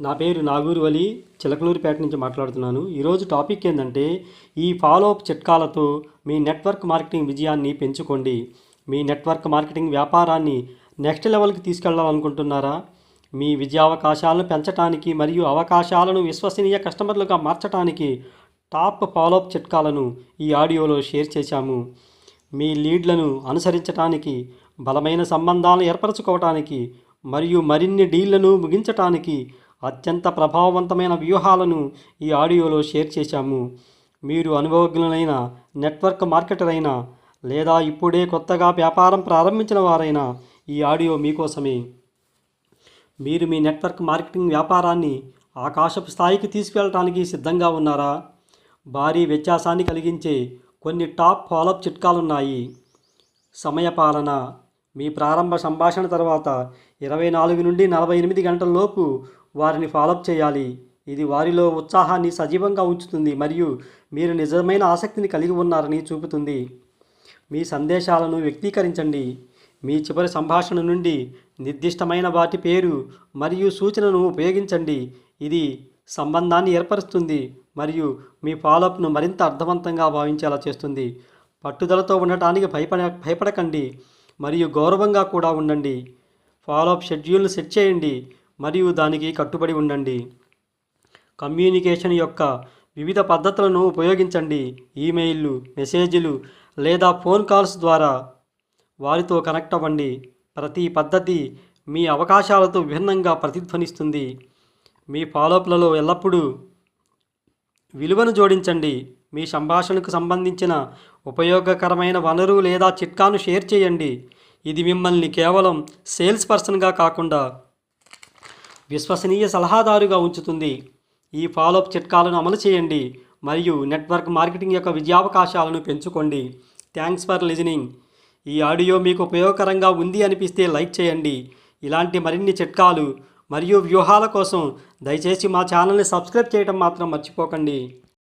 నా పేరు నాగూరు వలి చిలకలూరిపేట నుంచి మాట్లాడుతున్నాను. ఈరోజు టాపిక్ ఏంటంటే ఈ ఫాలోఅప్ చిట్కాలతో మీ నెట్వర్క్ మార్కెటింగ్ విజయాన్ని పెంచుకోండి. మీ నెట్వర్క్ మార్కెటింగ్ వ్యాపారాన్ని నెక్స్ట్ లెవెల్కి తీసుకెళ్ళాలనుకుంటున్నారా? మీ విజయావకాశాలను పెంచడానికి మరియు అవకాశాలను విశ్వసనీయ కస్టమర్లుగా మార్చడానికి టాప్ ఫాలోఅప్ చిట్కాలను ఈ ఆడియోలో షేర్ చేశాము. మీ లీడ్లను అనుసరించటానికి బలమైన సంబంధాలను ఏర్పరచుకోవటానికి మరియు మరిన్ని డీళ్ళను ముగించటానికి అత్యంత ప్రభావవంతమైన వ్యూహాలను ఈ ఆడియోలో షేర్ చేశాము. మీరు అనుభవజ్ఞులైన నెట్వర్క్ మార్కెటర్ అయినా లేదా ఇప్పుడే కొత్తగా వ్యాపారం ప్రారంభించిన వారైనా ఈ ఆడియో మీకోసమే. మీరు మీ నెట్వర్క్ మార్కెటింగ్ వ్యాపారాన్ని ఆకాశపు స్థాయికి తీసుకెళ్ళటానికి సిద్ధంగా ఉన్నారా? భారీ వ్యత్యాసాన్ని కలిగించే కొన్ని టాప్ ఫాలోఅప్ చిట్కాలున్నాయి. సమయపాలన మీ ప్రారంభ సంభాషణ తర్వాత ఇరవై నాలుగు నుండి నలభై ఎనిమిది గంటల్లోపు వారిని ఫాలోఅప్ చేయాలి. ఇది వారిలో ఉత్సాహాన్ని సజీవంగా ఉంచుతుంది మరియు మీరు నిజమైన ఆసక్తిని కలిగి ఉన్నారని చూపుతుంది. మీ సందేశాలను వ్యక్తీకరించండి. మీ చివరి సంభాషణ నుండి నిర్దిష్టమైన వాటి పేరు మరియు సూచనను ఉపయోగించండి. ఇది సంబంధాన్ని ఏర్పరుస్తుంది మరియు మీ ఫాలోఅప్ను మరింత అర్థవంతంగా భావించేలా చేస్తుంది. పట్టుదలతో ఉండటానికి భయపడ భయపడకండి మరియు గౌరవంగా కూడా ఉండండి. ఫాలోఅప్ షెడ్యూల్ను సెట్ చేయండి. మరియు దానికి కట్టుబడి ఉండండి. కమ్యూనికేషన్ యొక్క వివిధ పద్ధతులను ఉపయోగించండి. ఈమెయిల్లు మెసేజ్లు లేదా ఫోన్ కాల్స్ ద్వారా వారితో కనెక్ట్ అవ్వండి. ప్రతి పద్ధతి మీ అవకాశాలతో విభిన్నంగా ప్రతిధ్వనిస్తుంది. మీ ఫాలోఅప్లలో ఎల్లప్పుడూ విలువను జోడించండి. మీ సంభాషణకు సంబంధించిన ఉపయోగకరమైన వనరు లేదా చిట్కాను షేర్ చేయండి. ఇది మిమ్మల్ని కేవలం సేల్స్ పర్సన్గా కాకుండా విశ్వసనీయ సలహాదారుగా ఉంచుతుంది. ఈ ఫాలోఅప్ చిట్కాలను అమలు చేయండి మరియు నెట్వర్క్ మార్కెటింగ్ యొక్క విజయావకాశాలను పెంచుకోండి. థ్యాంక్స్ ఫర్ లిజనింగ్ ఈ ఆడియో మీకు ఉపయోగకరంగా ఉంది అనిపిస్తే లైక్ చేయండి. ఇలాంటి మరిన్ని చిట్కాలు మరియు వ్యూహాల కోసం దయచేసి మా ఛానల్ని సబ్స్క్రైబ్ చేయడం మాత్రం మర్చిపోకండి.